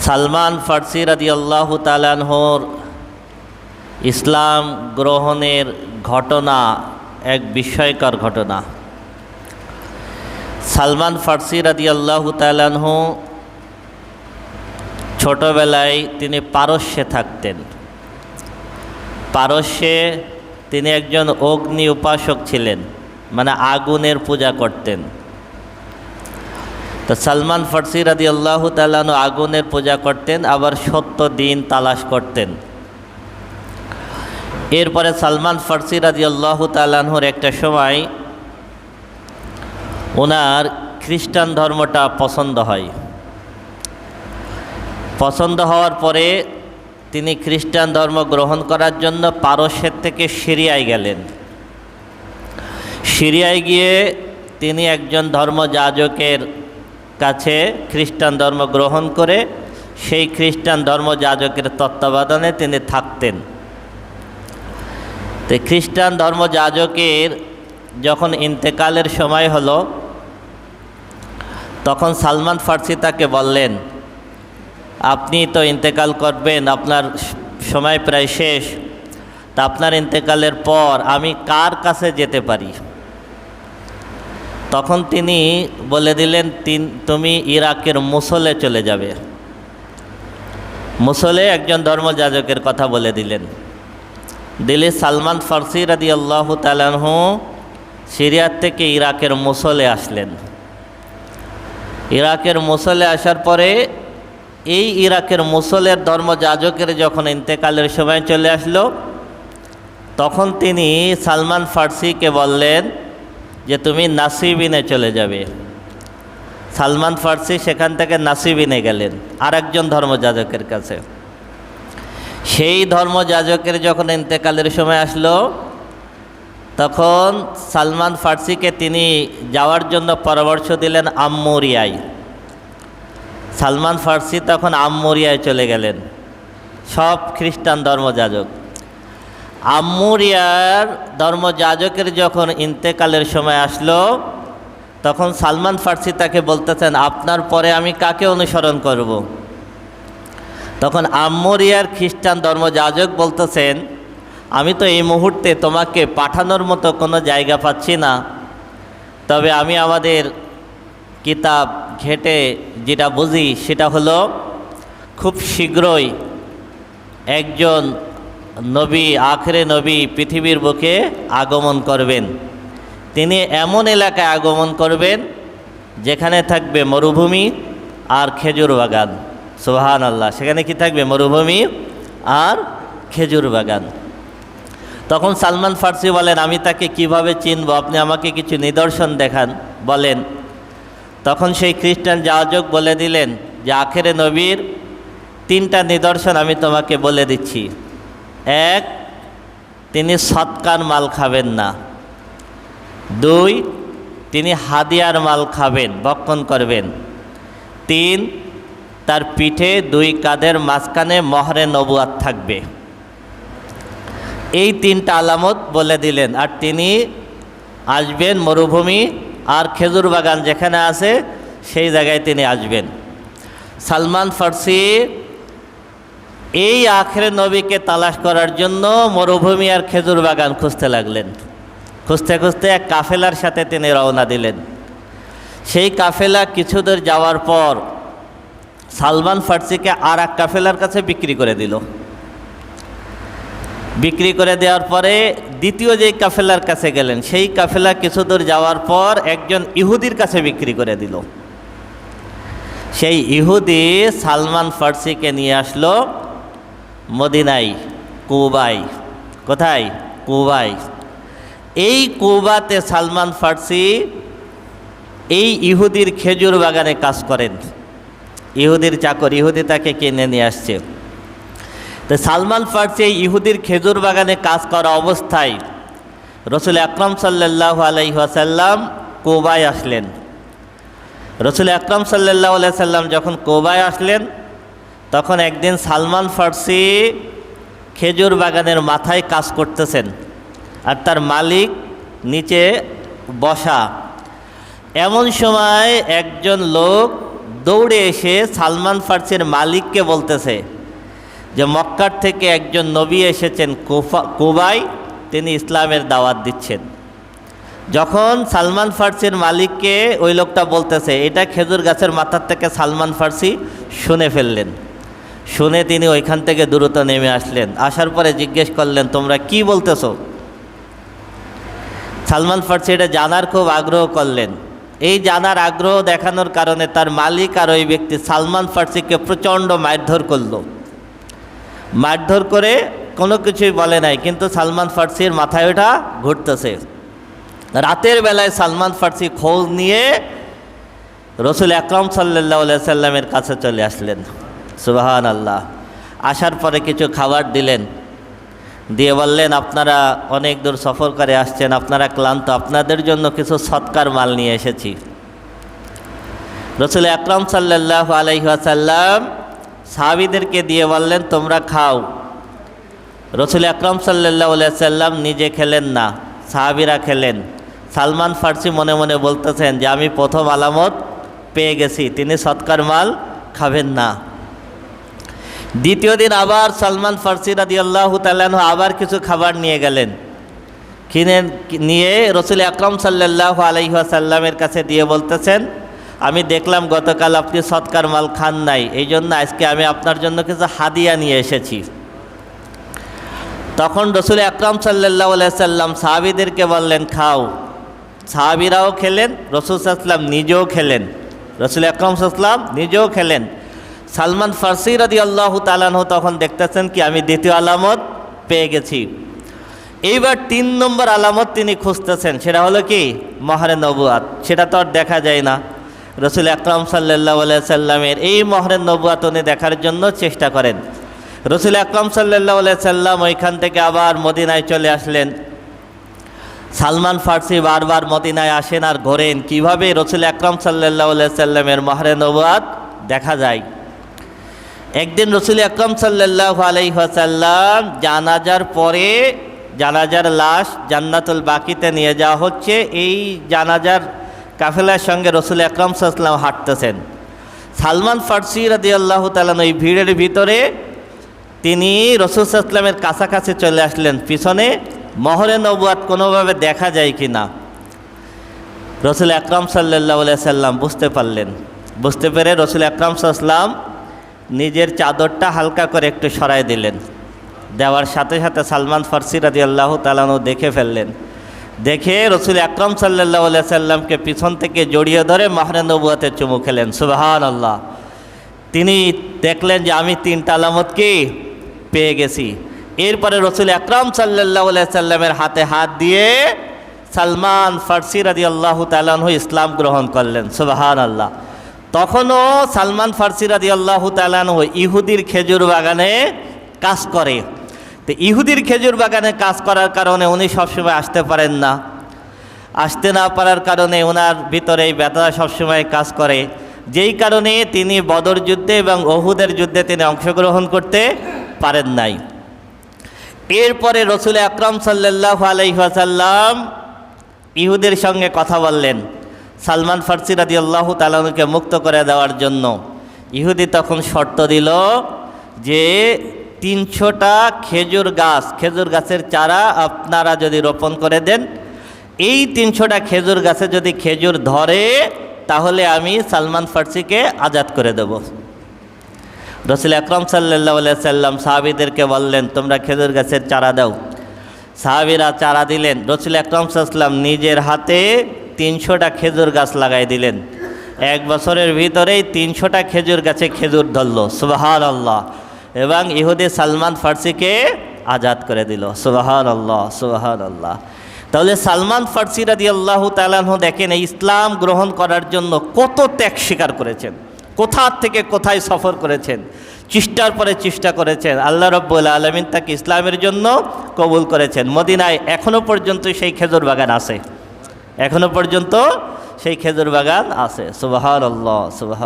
সালমান ফার্সি রাদি আল্লাহ তালানহর ইসলাম গ্রহণের ঘটনা, এক বিস্ময়কর ঘটনা। সালমান ফার্সি রাদি আল্লাহ তালানহ ছোটোবেলায় তিনি পারস্যে থাকতেন। পারস্যে তিনি একজন অগ্নি উপাসক ছিলেন মানে আগুনের পূজা করতেন। তো সালমান ফার্সি রাদি আল্লাহ তালানু আগুনের পূজা করতেন, আবার সত্য দিন তালাশ করতেন। এরপরে সালমান ফার্সি রাদি আল্লাহ তালানহুর একটা সময় ওনার খ্রিস্টান ধর্মটা পছন্দ হয়। পছন্দ হওয়ার পরে তিনি খ্রিস্টান ধর্ম গ্রহণ করার জন্য পারস্যের থেকে সিরিয়ায় গেলেন। সিরিয়ায় গিয়ে তিনি একজন ধর্মযাজকের কাছে খ্রিস্টান ধর্ম গ্রহণ করে, সেই খ্রিস্টান ধর্মযাজকের তত্ত্বাবধানে তিনি থাকতেন। তো খ্রিস্টান ধর্মযাজকের যখন ইন্তেকালের সময় হলো, তখন সালমান ফার্সি তাকে বললেন, আপনি তো ইন্তেকাল করবেন, আপনার সময় প্রায় শেষ। তা আপনার ইন্তেকালের পর আমি কার কাছে যেতে পারি? তখন তিনি বলে দিলেন, তিন, তুমি ইরাকের মুসলে চলে যাবে। মুসলে একজন ধর্মযাজকের কথা বলে দিলেন। দিলে সালমান ফার্সি রাদি আল্লাহ তালাহু সিরিয়ার থেকে ইরাকের মুসলে আসলেন। ইরাকের মুসলে আসার পরে এই ইরাকের মুসলের ধর্মযাজকের যখন ইন্তেকালের সময় চলে আসলো, তখন তিনি সালমান ফার্সিকে বললেন যে তুমি নাসিবিনে চলে যাবে। সালমান ফার্সি সেখান থেকে নাসিবিনে গেলেন আর একজন ধর্মযাজকের কাছে। সেই ধর্মযাজকের যখন ইন্তেকালের সময় আসলো, তখন সালমান ফার্সিকে তিনি যাওয়ার জন্য পরামর্শ দিলেন আম্মুরিয়ায়। সালমান ফার্সি তখন আম্মুরিয়ায় চলে গেলেন। সব খ্রিস্টান ধর্মযাজক। আম্মুরিয়ার ধর্মযাজকের যখন ইন্তেকালের সময় আসলো, তখন সালমান ফার্সি তাকে বলতেছেন, আপনার পরে আমি কাকে অনুসরণ করব। তখন আম্মুরিয়ার খ্রিস্টান ধর্মযাজক বলতেছেন, আমি তো এই মুহূর্তে তোমাকে পাঠানোর মতো কোনো জায়গা পাচ্ছি না তবে আমি আমাদের কিতাব ঘেটে যেটা বুঝি সেটা হলো, খুব শীঘ্রই একজন নবী, আখরে নবী পৃথিবীর বুকে আগমন করবেন। তিনি এমন এলাকায় আগমন করবেন যেখানে থাকবে মরুভূমি আর খেজুর বাগান। সোহান আল্লাহ সেখানে কি থাকবে? মরুভূমি আর খেজুর বাগান। তখন সালমান ফার্সি বলেন, আমি তাকে কীভাবে চিনব? আপনি আমাকে কিছু নিদর্শন দেখান। বলেন। তখন সেই খ্রিস্টান যাজক বলে দিলেন যে, আখেরে নবীর তিনটা নিদর্শন আমি তোমাকে বলে দিচ্ছি। এক, তিনি সৎকার মাল খাবেন না। দুই, তিনি হাদিয়ার মাল খাবেন, বক্ষণ করবেন। তিন, তার পিঠে দুই কাদের মাঝখানে মহরে নবুয়াত থাকবে। এই তিনটা আলামত বলে দিলেন। আর তিনি আসবেন মরুভূমি আর খেজুর বাগান যেখানে আছে, সেই জায়গায় তিনি আসবেন। সালমান ফার্সি এই আখরে নবীকে তালাশ করার জন্য মরুভূমি আর খেজুর বাগান খুঁজতে লাগলেন। খুঁজতে খুঁজতে এক কাফেলার সাথে তিনি রওনা দিলেন। সেই কাফেলা কিছু দূর যাওয়ার পর সালমান ফার্সিকে আর এক কাফেলার কাছে বিক্রি করে দিল। বিক্রি করে দেওয়ার পরে দ্বিতীয় যেই কাফেলার কাছে গেলেন, সেই কাফেলা কিছু দূর যাওয়ার পর একজন ইহুদির কাছে বিক্রি করে দিল। সেই ইহুদি সালমান ফার্সিকে নিয়ে আসলো মদিনাই কুবাই কোথায়? কুবাই এই কুবাতে সালমান ফার্সি এই ইহুদির খেজুর বাগানে কাজ করেন। ইহুদির চাকর, ইহুদি তাকে কিনে নিয়ে আসছে। তো সালমান ফার্সি এই ইহুদির খেজুর বাগানে কাজ করা অবস্থায় রসুল আকরম সাল্লাহ আলাইসাল্লাম কোবায় আসলেন। রসুল আকরম সাল্লাহ সাল্লাম যখন কোবায় আসলেন তখন একদিন সালমান ফার্সি খেজুর বাগানের মাথায় কাজ করতেছেন আর তার মালিক নিচে বসা। এমন সময় একজন লোক দৌড়ে এসে সালমান ফার্সির মালিককে বলতেছে যে, মক্কার থেকে একজন নবী এসেছেন কোফা, কোবাই, তিনি ইসলামের দাওয়াত দিচ্ছেন। যখন সালমান ফার্সির মালিককে ওই লোকটা বলতেছে, এটা খেজুর গাছের মাথার থেকে সালমান ফার্সি শুনে ফেললেন। শুনে তিনি ওইখান থেকে দ্রুত নেমে আসলেন। আসার পরে জিজ্ঞেস করলেন, তোমরা কি বলতেছো? সালমান ফার্সি এটা জানার খুব আগ্রহ করলেন। এই জানার আগ্রহ দেখানোর কারণে তার মালিক আর ওই ব্যক্তি সালমান ফার্সিকে প্রচণ্ড মারধর করল। মারধর করে কোনো কিছুই বলে নাই, কিন্তু সালমান ফার্সির মাথায় ওটা ঘুরতেছে। রাতের বেলায় সালমান ফার্সি খোঁজ নিয়ে রসুল আকরম সাল্লাহ সাল্লামের কাছে চলে আসলেন। সুবাহান আল্লাহ আসার পরে কিছু খাবার দিলেন। দিয়ে বললেন, আপনারা অনেক দূর সফর করে আসছেন, আপনারা ক্লান্ত, আপনাদের জন্য কিছু সৎকার মাল নিয়ে এসেছি। রসুল আকরম সাল্লাহ আলহাসাল্লাম সাহাবিদেরকে দিয়ে বললেন, তোমরা খাও। রসুল আকরম সাল্লাহ সাল্লাম নিজে খেলেন না, সাহাবিরা খেলেন। সালমান ফার্সি মনে মনে বলতেছেন যে, আমি প্রথম আলামত পেয়ে গেছি, তিনি সৎকার মাল খাবেন না। দ্বিতীয় দিন আবার সালমান ফার্সি রাদি আল্লাহ তাল্লাহ আবার কিছু খাবার নিয়ে গেলেন। কিনে, নিয়ে রসুল আকরম সাল্লাহ আলহিহাসাল্লামের কাছে দিয়ে বলতেছেন, আমি দেখলাম গতকাল আপনি সৎকার মাল খান নাই এই জন্য আজকে আমি আপনার জন্য কিছু হাদিয়া নিয়ে এসেছি। তখন রসুল আকরম সাল্লাহ সাল্লাম সাহাবিদেরকে বললেন, খাও। সাহাবিরাও খেলেন, রসুল সাল্লাম নিজেও খেলেন। রসুল আকরম সাল্লাম নিজেও খেলেন। সালমান ফার্সি রাদি আল্লাহ তালানহ তখন দেখতেছেন কি, আমি দ্বিতীয় আলামত পেয়ে গেছি। এইবার তিন নম্বর আলামত তিনি খুঁজতেছেন, সেটা হলো কি, মহারে নবুয়াত। সেটা তো আর দেখা যায় না। রসুল আকরম সাল্লাহ সাল্লামের এই মহরের নবুয়াত উনি দেখার জন্য চেষ্টা করেন। রসুল আকরম সাল্লাহ সাল্লাম ওইখান থেকে আবার মদিনায় চলে আসলেন। সালমান ফার্সি বারবার মদিনায় আসেন আর ঘোরেন। কীভাবে রসুল আকরম সাল্লাহ সাল্লামের মহরে নবুয়াত দেখা যায়? একদিন রসুল আকরম সাল্লাহ আলাইসাল্লাম জানাজার পরে জানাজার লাশ জান্নাতুল বাকিতে নিয়ে যাওয়া হচ্ছে। এই জানাজার কাফেলার সঙ্গে রসুল আকরম সাল্লাম হাঁটতেছেন। সালমান ফার্সি রাদি আল্লাহ তালান ওই ভিড়ের ভিতরে তিনি রসুল সাল্লামের কাছাকাছি চলে আসলেন। পিছনে মহরে নবুয়াত কোনোভাবে দেখা যায় কি না রসুল আকরম সাল্লাহ সাল্লাম বুঝতে পারলেন। বুঝতে পেরে রসুল আকরম সাল্লাম নিজের চাদরটা হালকা করে একটু সরাই দিলেন। দেওয়ার সাথে সাথে সালমান ফার্সি রাজি আল্লাহ তালানু দেখে ফেললেন। দেখে রসুল আকরম সাল্লাহ সাল্লামকে পিছন থেকে জড়িয়ে ধরে মাহরে নবুয়াতে চুমু খেলেন। সুবাহান আল্লাহ তিনি দেখলেন যে আমি তিনটা আলামত কি? পেয়ে গেছি। এরপরে রসুল আকরম সাল্লাহ সাল্লামের হাতে হাত দিয়ে সালমান ফার্সি রাজি আল্লাহ তালানহু ইসলাম গ্রহণ করলেন। সুবাহান আল্লাহ তখনও সালমান ফার্সি রাজি আল্লাহ তালানহু ইহুদির খেজুর বাগানে কাজ করে। তো ইহুদির খেজুর বাগানে কাজ করার কারণে উনি সবসময় আসতে পারেন না। আসতে না পারার কারণে ওনার ভিতরে ব্যথা সবসময় কাজ করে। যেই কারণে তিনি বদর যুদ্ধে এবং অহুদের যুদ্ধে তিনি অংশগ্রহণ করতে পারেন নাই। এরপরে রসুল আকরম সাল্লাহ আলহাসাল্লাম ইহুদের সঙ্গে কথা বললেন। সালমান ফার্সি রাজি আল্লাহ তালানুকে মুক্ত করে দেওয়ার জন্য। ইহুদি তখন শর্ত দিল যে তিনশোটা খেজুর গাছ, খেজুর গাছের চারা আপনারা যদি রোপণ করে দেন, এই তিনশোটা খেজুর গাছে যদি খেজুর ধরে, তাহলে আমি সালমান ফার্সিকে আজাদ করে দেব। রসুল আকরম সাল্লাহ সাল্লাম সাহাবিদেরকে বললেন, তোমরা খেজুর গাছের চারা দাও। সাহাবিরা চারা দিলেন। রসুল আকরম সাল্লাম নিজের হাতে তিনশোটা খেজুর গাছ লাগাই দিলেন। এক বছরের ভিতরেই তিনশোটা খেজুর গাছে খেজুর ধরল। সুবাহান আল্লাহ এবং ইহুদি সালমান ফার্সিকে আজাদ করে দিল। সুবাহান আল্লাহ সুবাহান আল্লাহ তাহলে সালমান ফার্সি রাদি আল্লাহ তালাহ দেখেন, এই ইসলাম গ্রহণ করার জন্য কত ত্যাগ স্বীকার করেছেন। কোথা থেকে কোথায় সফর করেছেন। চেষ্টার পরে চেষ্টা করেছেন। আল্লাহ রব্বুল আলমিন তাকে ইসলামের জন্য কবুল করেছেন। মদিনায় এখনও পর্যন্ত সেই খেজুর বাগান আছে। এখনও পর্যন্ত সেই খেজুর বাগান আছে। সুবাহ আল্লাহ সুবাহ